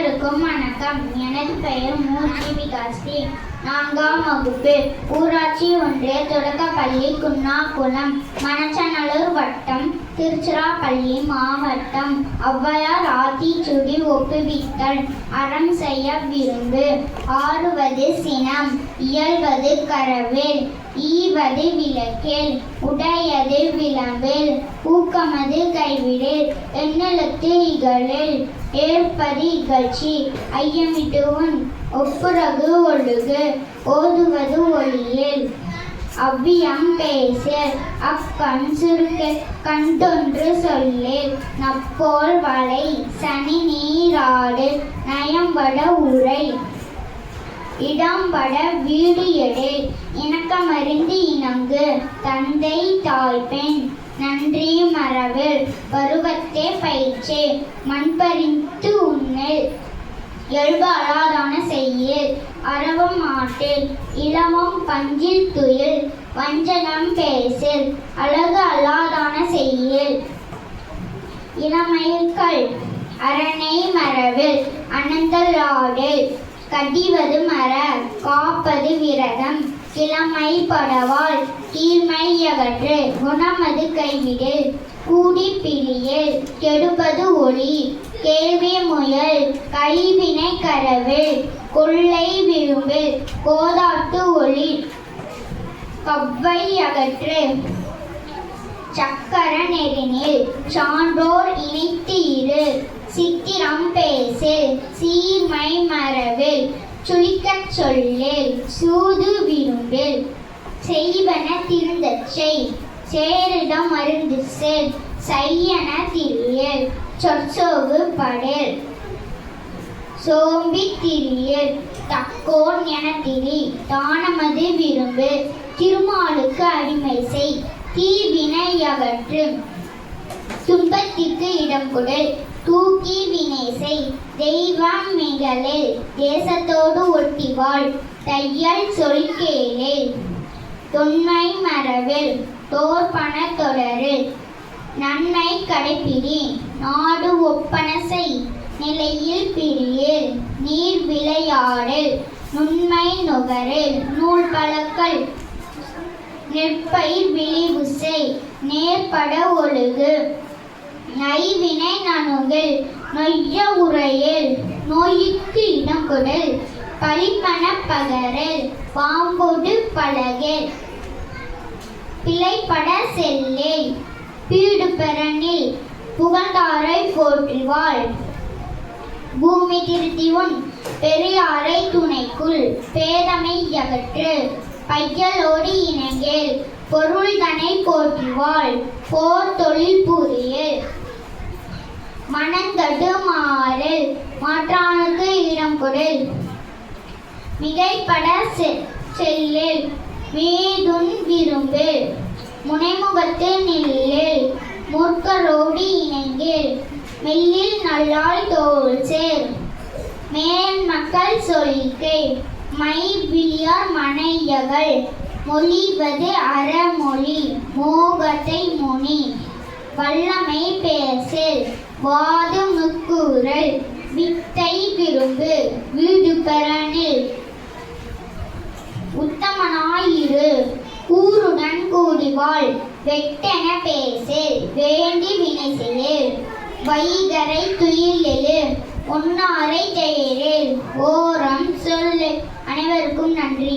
அனைவருக்கும் வணக்கம். எனது பெயர் மூர்த்தி விகாஸ்ரீ நான்காம் வகுப்பு. ஊராட்சி ஒன்றிய தொடக்கப்பள்ளி குன்னாகுளம் மணச்சநல்லூர் வட்டம் திருச்சிராப்பள்ளி மாவட்டம். ஔவையார் ஆத்திச்சுடி ஒப்புவித்தல். அறம் செய்ய விரும்பு. ஆறுவது சினம். இயல்வது கரவேல். ஈவது விளக்கேல். உடையது விளம்பில். ஊக்கமது கைவிடில். எண்ணெழுத்து இகழில் ஏற்பது இகழ்ச்சி. ஐயமிட்டுவன். ஒப்புரகு ஒழுகு. ஓதுவது ஒளியில் அவ்வியம் பேசல் அக்கண் சுருக்க கண்டொன்று சொல்லேல் நப்போல் வலை சனி நீராடு நயம்பட உரை. இடம்பட வீடு எடு இணக்கமறிந்து இணங்கு. தந்தை தாய்பெண் நன்றி மரபில் பருவத்தே பயிற்சி மண்பறிந்து மண்பறித்து எழுப அழாதான செய்யில் அறவும் ஆட்டில் இளவம் பஞ்சில் துயில். வஞ்சனம் பேசில். அழகு அல்லாதான செய்யில் இளமைகள் அரணை மரபில். அனந்தலாடில் கடிவது மர. காப்பது விரதம். கிழமை படவால் தீமை அகற்று குணமது கைவிடு. கூடி பிரியில் கெடுப்பது ஒளி. கேள்வி முயல். கைவினை கரவில் கொள்ளை விழும்பில் கோதாட்டு ஒளி. கவ்வை அகற்று சக்கர நெறினில். சான்றோர் இணைத்து இரு சித்திரம் பேசில் சீர்மை மரவில் சுழிக்கச் சொல்லில் சூது விரும்பில். செய்வன திருந்தச் செய் சேரிடம் மருந்து செல் செய்யன திரியல் சொற்சோவு படேல். சோம்பி திரியல் தக்கோன் என திரி தானமது விரும்பு திருமாலுக்கு அடிமை செய் தீவினை அகற்று துன்பத்திற்கு இடம் கொடு. தூக்கி வினேசை தெய்வான் தெய்வம் மிகலில் தேசத்தோடு ஒட்டிவாள். தையல் சொல்கேளில் தொன்மை மரபில் தோற்பன தொடரில் நன்மை கடைப்பிடி. நாடு ஒப்பன செய் நிலையில் பிரியில் நீர் விளையாடில். நுண்மை நுகரில் நூல் பழக்கல். நெற்பயிர் விழிவுசை நேர்பட ஒழுகு. நைவினை நணுகில் நொய்ய உரையில் நோய்க்கு இடம் கொடல் பழிப்பன பகரில் பாம்பொடு பழகில். பிழைப்பட செல்லில் பீடு பெறனில் புகழ்ந்தாரை போற்றுவாள். பூமி திருத்திவன் பெரியாரை துணைக்குள் பேதமை அகற்று பையலோடு இணைங்கள் பொருள்தனை போற்றுவாள் போர் தொழில் புரியல். மனந்தடு மாறில் மாற்றானுக்கு இடம் கொடில் மிகைப்பட செ- செல்லில் மீதுன் விரும்பில். முனைமுகத்து நில்லில் முற்கரோடு இணங்கில் மெல்லில் நல்லால் தோல் சேர். மேன் மக்கள் சொல்கை மை விழியார் மனையகள் மொழிவது அறமொழி மோகத்தை முனி வல்லமை பேசில். வாதுமுக்கூறல் வித்தை விரும்பு வீடு பெறனில் உத்தமனாயிரு கூருடன் கூடிவாள் வெட்டென பேசு வேண்டி வினை செயல் வைகரை துயிலெழு ஒன்னாரை தேரில் ஓரம் சொல்லு. அனைவருக்கும் நன்றி.